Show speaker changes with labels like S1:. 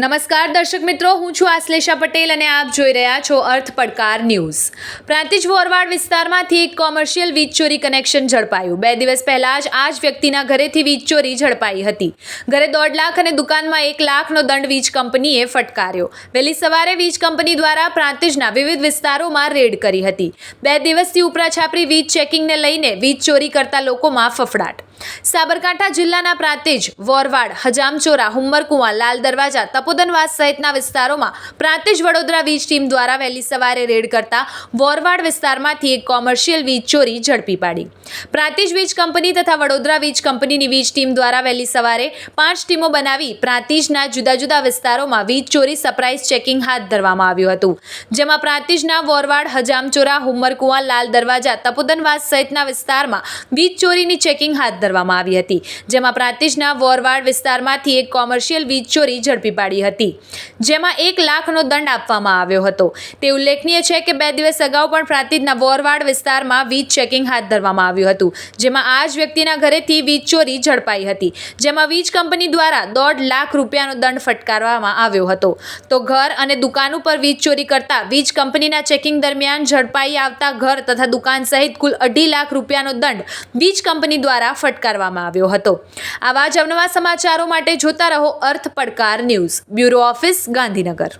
S1: નમસ્કાર દર્શક મિત્રો, હું છું આશ્લેષા પટેલ અને આપ જોઈ રહ્યા છો અર્થ પડકાર ન્યૂઝ. પ્રાંતિજ વોરવાડ વિસ્તારમાંથી એક કોમર્શિયલ વીજ ચોરી કનેક્શન ઝડપાયું. બે દિવસ પહેલા જ આ જ વ્યક્તિના ઘરેથી વીજ ચોરી ઝડપાઈ હતી. ઘરે દોઢ લાખ અને દુકાનમાં એક લાખનો દંડ વીજ કંપનીએ ફટકાર્યો. વહેલી સવારે વીજ કંપની દ્વારા પ્રાંતિજના વિવિધ વિસ્તારોમાં રેડ કરી હતી. બે દિવસથી ઉપરાછાપરી વીજ ચેકિંગને લઈને વીજ ચોરી કરતા લોકોમાં ફફડાટ. સાબરકાંઠા જિલ્લાના પ્રાંતિજ વોરવાડ, હજામચોરા હુમ્મરકુવા લાલ દરવાજા, તપોદનવાસ સહિતના વિસ્તારોમાં પ્રાંતિજ વડોદરા વીજ ટીમ દ્વારા વહેલી સવારે રેડ કરતા વોરવાડ વિસ્તારમાંથી એક કોમર્શિયલ વીજ ચોરી ઝડપી પાડી. પ્રાંતિજ વીજ કંપની તથા વડોદરા વીજ કંપનીની વીજ ટીમ દ્વારા વહેલી સવારે પાંચ ટીમો બનાવી પ્રાંતિજના જુદા જુદા વિસ્તારોમાં વીજ ચોરી સરપ્રાઇઝ ચેકિંગ હાથ ધરવામાં આવ્યું હતું. જેમાં પ્રાંતિજના વોરવાડ, હજામચોરા હુમ્મરકુવા લાલ દરવાજા, તપોદનવાસ સહિતના વિસ્તારમાં વીજ ચોરીની ચેકિંગ હાથ ધરવામાં આવી હતી, જેમાં પ્રાંતિજના વોરવાડ વિસ્તારમાંથી એક કોમર્શિયલ વીજ ચોરી ઝડપી પાડી હતી. જેમાં એક લાખનો દંડ આપવામાં આવ્યો હતો. તે ઉલ્લેખનીય છે કે બે દિવસ અગાઉ પણ પ્રાંતિજના વોરવાડ વિસ્તારમાં વીજ ચેકિંગ હાથ ધરવામાં આવ્યું હતું, જેમાં આ જ વ્યક્તિના ઘરેથી વીજ ચોરી ઝડપાઈ હતી, જેમાં વીજ કંપની દ્વારા દોઢ લાખ રૂપિયાનો દંડ ફટકારવામાં આવ્યો હતો. તો ઘર અને દુકાન ઉપર વીજ ચોરી કરતા વીજ કંપનીના ચેકિંગ દરમિયાન ઝડપાઈ આવતા ઘર તથા દુકાન સહિત કુલ અઢી લાખ રૂપિયાનો દંડ વીજ કંપની દ્વારા ફટકારવામાં આવ્યો હતો. આવા જ અવનવા સમાચારો માટે જોતા રહો અર્થ પડકાર ન્યૂઝ, બ્યુરો ઓફિસ, ગાંધીનગર.